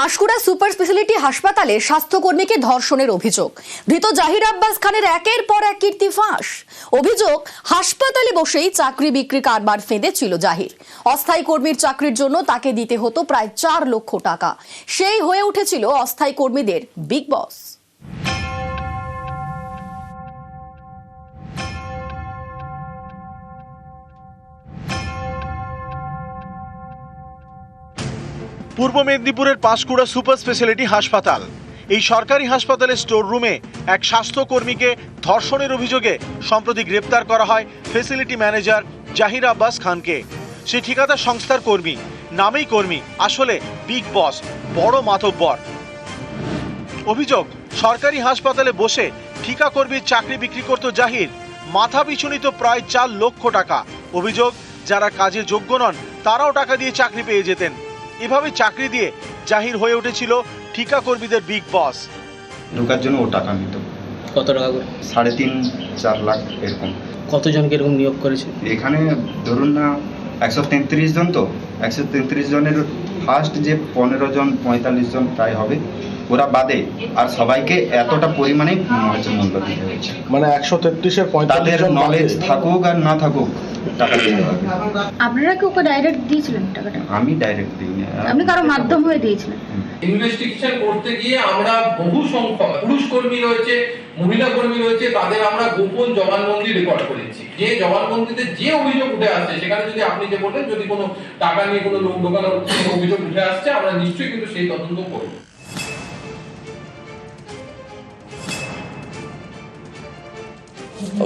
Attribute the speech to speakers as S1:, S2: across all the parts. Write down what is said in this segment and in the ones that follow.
S1: Panskura super speciality হাসপাতালে স্বাস্থ্যকর্মীকে ধর্ষণের অভিযোগ। ধৃত জাহির আব্বাস খানের একের পর এক কীর্তি ফাঁস। অভিযোগ, হাসপাতালে বসেই চাকরি বিক্রি কারবার ফেঁদে ছিল জাহির। অস্থায়ী কর্মীর চাকরির জন্য তাকে দিতে হতো প্রায় চার লক্ষ টাকা। সেই হয়ে উঠেছিল অস্থায়ী কর্মীদের বিগ বস।
S2: পূর্ব মেদিনীপুরের পাঁশকুড়া সুপার স্পেশালিটি হাসপাতাল। এই সরকারি হাসপাতালের স্টোর রুমে এক স্বাস্থ্যকর্মীকে ধর্ষণের অভিযোগে সম্প্রতি গ্রেপ্তার করা হয় ফেসিলিটি ম্যানেজার জাহির আব্বাস খানকে। সে ঠিকাদার সংস্থার কর্মী, নামেই কর্মী, আসলে বিগ বস, বড় মাতব্বর। অভিযোগ, সরকারি হাসপাতালে বসে ঠিকা কর্মীর চাকরি বিক্রি করত জাহির, মাথা পিছু নিত প্রায় চার লক্ষ টাকা। অভিযোগ, যারা কাজে যোগ্য নন, তারাও টাকা দিয়ে চাকরি পেয়ে যেতেন। এভাবে চাকরি দিয়ে জাহির হয়ে উঠেছিল ঠিকা কর্মীদের বিগ বস।
S3: ঢোকার জন্য ও টাকা নিত।
S4: কত টাকা করে?
S3: সাড়ে তিন চার লাখ এরকম।
S4: কতজনকে এরকম নিয়োগ করেছে?
S3: এখানে ধরুন না একশো তেত্রিশ জন তো? একশো তেত্রিশ জনের ফার্স্ট যে পনেরো জন পঁয়তাল্লিশ জন প্রায় হবে। ওরা বাদে আর সবাইকে এতটা পরিমাণে হচ্ছে মূল্য দিতে হয়েছে।
S5: মানে একশো তেত্রিশের
S3: তাদের
S5: পঁয়তাল্লিশ
S3: নলেজ থাকুক আর না থাকুক টাকা দিতে হবে।
S6: আপনারা কি ওকে ডাইরেক্ট দিয়েছিলেন টাকাটা?
S3: আমি ডাইরেক্ট দিইনি।
S6: আপনি কারও মাধ্যম হয়ে দিয়েছিলেন।
S7: ইনভেস্টিগেশন করতে গিয়ে আমরা বহু সংখ্যক পুরুষ কর্মী রয়েছে মহিলা কর্মী রয়েছে তাদের আমরা গোপন জবানবন্দি রেকর্ড করেছি। যে জবানবন্দিতে যে অভিযোগ উঠে আসছে সেখানে যদি আপনি যে বললেন যদি কোনো টাকা নিয়ে কোনো লোক অভিযোগ উঠে আসছে আমরা নিশ্চয়ই কিন্তু সেই তদন্ত করব।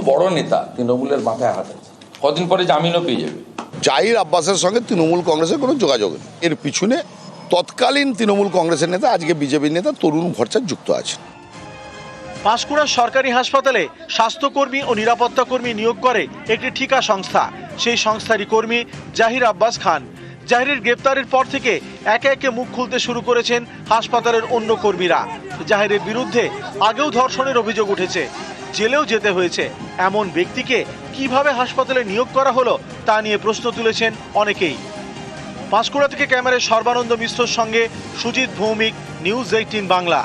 S8: বড় নেতা তৃণমূলের মাথায় হাত আছে। কদিন পরে জামিনও পেয়ে যাবে।
S9: জাহির আব্বাসের সঙ্গে তৃণমূল কংগ্রেসের কোনো যোগাযোগ নেই। এর পিছনে তৎকালীন তৃণমূল কংগ্রেসের নেতা আজকে বিজেপির নেতা তরুণ ভরচার যুক্ত আছে
S2: পাঁশকুড়া সরকারি হাসপাতালে স্বাস্থ্যকর্মী ও নিরাপত্তা কর্মী নিয়োগ করে একটি ঠিকা সংস্থা। সেই সংস্থারই কর্মী জাহির আব্বাস খান। জাহিরের গ্রেপ্তারের পর থেকে একে একে মুখ খুলতে শুরু করেছেন হাসপাতালের অন্য কর্মীরা। জাহিরের বিরুদ্ধে আগেও ধর্ষণের অভিযোগ উঠেছে। জেলেও যেতে হয়েছে। এমন ব্যক্তিকে কীভাবে হাসপাতালে নিয়োগ করা হলো, তা নিয়ে প্রশ্ন তুলেছেন অনেকেই। পাঁশকুড়া থেকে ক্যামেরায় সর্বানন্দ মিশ্রর সঙ্গে সুজিত ভৌমিক, নিউজ এইটিন বাংলা।